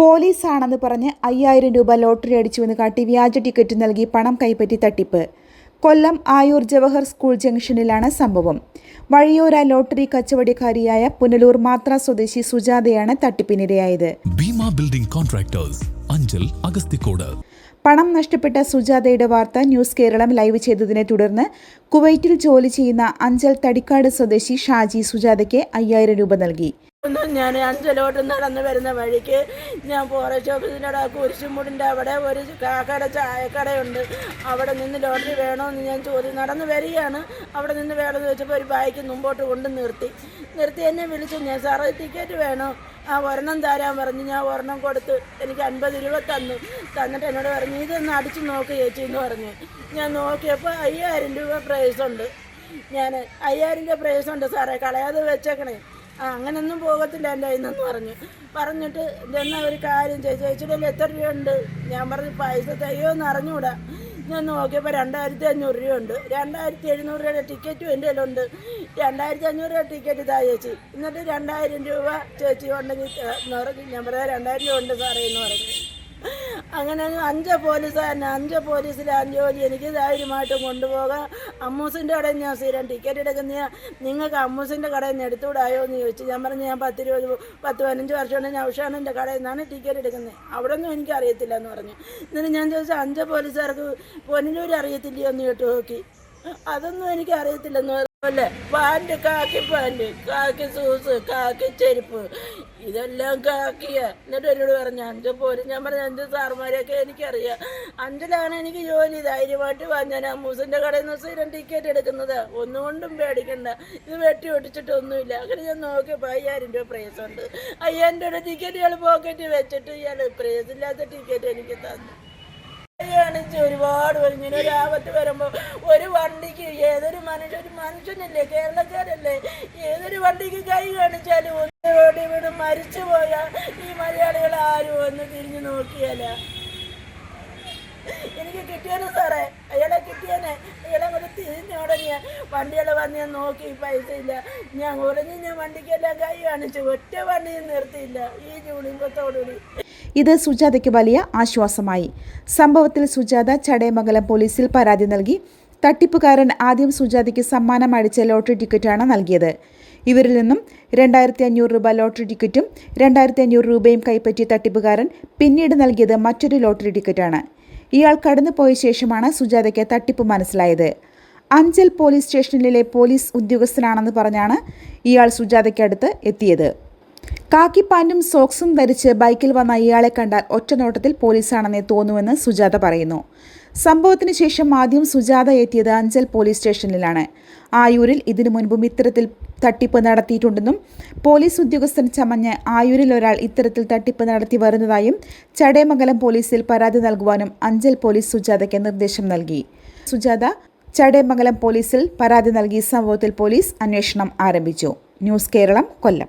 പോലീസാണെന്ന് പറഞ്ഞ് അയ്യായിരം രൂപ ലോട്ടറി അടിച്ചുവെന്ന് കാട്ടി വ്യാജ ടിക്കറ്റ് നൽകി പണം കൈപ്പറ്റി തട്ടിപ്പ്. കൊല്ലം ആയൂർ ജവഹർ സ്കൂൾ ജംഗ്ഷനിലാണ് സംഭവം. വഴിയോര ലോട്ടറി കച്ചവടക്കാരിയായ പുനലൂർ മാത്ര സ്വദേശി സുജാതയാണ് തട്ടിപ്പിനിരയായത്. Bhima building contractors Anchal Agasthikode. പണം നഷ്ടപ്പെട്ട സുജാതയുടെ വാർത്ത ന്യൂസ് കേരളം ലൈവ് ചെയ്തതിനെ തുടർന്ന് കുവൈറ്റിൽ ജോലി ചെയ്യുന്ന അഞ്ചൽ തടിക്കാട് സ്വദേശി ഷാജി സുജാതയ്ക്ക് അയ്യായിരം രൂപ നൽകി. ഞാൻ അഞ്ചലോട്ട് നടന്ന് വരുന്ന വഴിക്ക് ഞാൻ ഫോറസ്റ്റ് ഓഫീസിന്റെ കുരിശുമുടിന്റെ അവിടെ ഒരു കാക്കയുടെ ചായക്കടയുണ്ട്. അവിടെ നിന്ന് ലോട്ടറി വേണമെന്ന് ഞാൻ ചോദിച്ചു നടന്ന് വരികയാണ്. അവിടെ നിന്ന് വേണമെന്ന് വെച്ചപ്പോൾ ഒരു ബൈക്ക് മുമ്പോട്ട് കൊണ്ട് നിർത്തി. നിർത്തി എന്നെ വിളിച്ചു. ഞാൻ സാറേ ടിക്കറ്റ് വേണോ? ആ ഒരെണ്ണം തരാൻ പറഞ്ഞു. ഞാൻ ഒരെണ്ണം കൊടുത്ത് എനിക്ക് അൻപത് രൂപ തന്നു. തന്നിട്ട് എന്നോട് പറഞ്ഞു ഇതൊന്ന് അടിച്ചു നോക്ക് ചേച്ചി എന്ന് പറഞ്ഞു. ഞാൻ നോക്കിയപ്പോൾ അയ്യായിരം രൂപ പ്രൈസ് ഉണ്ട്. ഞാൻ അയ്യായിരം രൂപ പ്രൈസ് ഉണ്ട് സാറേ കളയാതെ വെച്ചേക്കണേ. ആ അങ്ങനൊന്നും പോകത്തില്ല എന്റെ കയ്യിൽ പറഞ്ഞു. പറഞ്ഞിട്ട് ഇതെന്നാ ഒരു കാര്യം ചേച്ചിയുടെ കയ്യിൽ എത്ര രൂപയുണ്ട്? ഞാൻ പറഞ്ഞു പൈസ തയ്യോന്ന് അറിഞ്ഞൂടാ. ഞാൻ നോക്കിയപ്പോൾ രണ്ടായിരത്തി അഞ്ഞൂറ് രൂപയുണ്ട്. രണ്ടായിരത്തി എഴുന്നൂറ് രൂപയുടെ ടിക്കറ്റും എന്റെ കയ്യിലുണ്ട്. രണ്ടായിരത്തി അഞ്ഞൂറ് രൂപ ടിക്കറ്റ് താ ചേച്ചി. എന്നിട്ട് രണ്ടായിരം രൂപ ചേച്ചി ഉണ്ടെങ്കിൽ ഞാൻ പറയാം രണ്ടായിരം രൂപ ഉണ്ട് സാറേ എന്ന് പറഞ്ഞു. അങ്ങനെ അഞ്ച് പോലീസ് അഞ്ച് പോലീസിലെ അഞ്ചോലി എനിക്ക് ധൈര്യമായിട്ട് കൊണ്ടുപോകാം. അമ്മൂസിന്റെ കടയിൽ ഞാൻ സ്ഥിരം ടിക്കറ്റ് എടുക്കുന്ന നിങ്ങൾക്ക് അമ്മൂസിന്റെ കടയിൽ നിന്ന് എടുത്തുകൂടായോ എന്ന് ചോദിച്ചു ഞാൻ പറഞ്ഞു ഞാൻ പത്ത് ഇരുപത് പത്ത് പതിനഞ്ച് വർഷമാണ് ഞാൻ ഉഷാണിന്റെ കടയിൽ നിന്നാണ് ടിക്കറ്റ് എടുക്കുന്നത് അവിടെ ഒന്നും എനിക്ക് അറിയത്തില്ല എന്ന് പറഞ്ഞു. എന്നിട്ട് ഞാൻ ചോദിച്ചു അഞ്ച് പോലീസുകാർക്ക് പൊന്നിലൂർ അറിയത്തില്ലയോ എന്ന് കേട്ട് നോക്കി. അതൊന്നും എനിക്ക് അറിയത്തില്ലെന്ന് അല്ലേ? പാന്റ് കാക്കി പാന്റ് കാക്കി സൂസ് കാക്കി ചെരുപ്പ് ഇതെല്ലാം കാക്കിയ. എന്നിട്ട് എന്നോട് പറഞ്ഞു അഞ്ച് പോലും ഞാൻ പറഞ്ഞു അഞ്ച് സാർമാരെയൊക്കെ എനിക്കറിയാം. അഞ്ചിലാണ് എനിക്ക് ജോലി. ധൈര്യമായിട്ട് വാ. ഞാൻ അമ്മൂസിന്റെ കടയിൽ നിന്ന് സ്ഥിരം ടിക്കറ്റ് എടുക്കുന്നത്. ഒന്നുകൊണ്ടും പേടിക്കണ്ട. ഇത് വെട്ടി ഒട്ടിച്ചിട്ടൊന്നുമില്ല അങ്ങനെ ഞാൻ നോക്കിയപ്പോൾ അയ്യായിരം രൂപ പ്രൈസ് ഉണ്ട്. അയ്യായിരം രൂപയുടെ ടിക്കറ്റ് ഇയാൾ പോക്കറ്റ് വെച്ചിട്ട് ഇയാൾ പ്രൈസ് ഇല്ലാത്ത ടിക്കറ്റ് എനിക്ക് തന്നു. ഒരുപാട് ഇങ്ങനെ ഒരു ആപത്ത് വരുമ്പോ ഒരു വണ്ടിക്ക് ഏതൊരു മനുഷ്യ ഒരു മനുഷ്യനല്ലേ? കേരളക്കാരല്ലേ? ഏതൊരു വണ്ടിക്ക് കൈ കാണിച്ചാലും ഓടി മരിച്ചു പോയാ ഈ മലയാളികൾ ആരും ഒന്ന് തിരിഞ്ഞു നോക്കിയല്ല. എനിക്ക് കിട്ടിയാണ് സാറേ. അയാളെ കിട്ടിയാനെ. അയാളെ കൂടെ തിരിഞ്ഞോടങ്ങിയ വണ്ടികളെ വന്ന് ഞാൻ നോക്കി പൈസ ഇല്ല. ഞാൻ ഉറഞ്ഞ് ഞാൻ വണ്ടിക്കെല്ലാം കൈ കാണിച്ചു. ഒറ്റ വണ്ടിയും നിർത്തിയില്ല. ഈ ജൂണിമ്പത്തോടുകൂടി ഇത് സുജാതയ്ക്ക് വലിയ ആശ്വാസമായി. സംഭവത്തിൽ സുജാത ചടയമംഗലം പോലീസിൽ പരാതി നൽകി. തട്ടിപ്പുകാരൻ ആദ്യം സുജാതയ്ക്ക് സമ്മാനം അടിച്ച ലോട്ടറി ടിക്കറ്റാണ് നൽകിയത്. ഇവരിൽ നിന്നും രണ്ടായിരത്തി അഞ്ഞൂറ് രൂപ ലോട്ടറി ടിക്കറ്റും രണ്ടായിരത്തി അഞ്ഞൂറ് രൂപയും കൈപ്പറ്റിയ തട്ടിപ്പുകാരൻ പിന്നീട് നൽകിയത് മറ്റൊരു ലോട്ടറി ടിക്കറ്റാണ്. ഇയാൾ കടന്നുപോയ ശേഷമാണ് സുജാതയ്ക്ക് തട്ടിപ്പ് മനസ്സിലായത്. അഞ്ചൽ പോലീസ് സ്റ്റേഷനിലെ പോലീസ് ഉദ്യോഗസ്ഥനാണെന്ന് പറഞ്ഞാണ് ഇയാൾ സുജാതയ്ക്കടുത്ത് എത്തിയത്. കാക്കി പാന്റും സോക്സും ധരിച്ച് ബൈക്കിൽ വന്ന ഇയാളെ കണ്ടാൽ ഒറ്റനോട്ടത്തിൽ പോലീസാണെന്നേ തോന്നുമെന്ന് സുജാത പറയുന്നു. സംഭവത്തിന് ശേഷം ആദ്യം സുജാത എത്തിയത് അഞ്ചൽ പോലീസ് സ്റ്റേഷനിലാണ്. ആയൂരിൽ ഇതിനു മുൻപും ഇത്തരത്തിൽ തട്ടിപ്പ് നടത്തിയിട്ടുണ്ടെന്നും പോലീസ് ഉദ്യോഗസ്ഥൻ ചമഞ്ഞ് ആയൂരിൽ ഒരാൾ ഇത്തരത്തിൽ തട്ടിപ്പ് നടത്തി വരുന്നതായും ചടയമംഗലം പോലീസിൽ പരാതി നൽകുവാനും അഞ്ചൽ പോലീസ് സുജാതയ്ക്ക് നിർദ്ദേശം നൽകി. സുജാത ചടയമംഗലം പോലീസിൽ പരാതി നൽകി സംഭവത്തിൽ പോലീസ് അന്വേഷണം ആരംഭിച്ചു. News Keralam Kollam.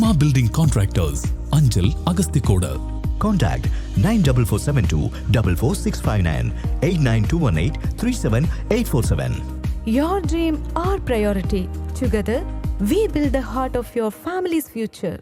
Bheema building contractors Anchal Agasthikode Contact 94472 44659 89218 37847. Your dream, our priority. Together, we build the heart of your family's future.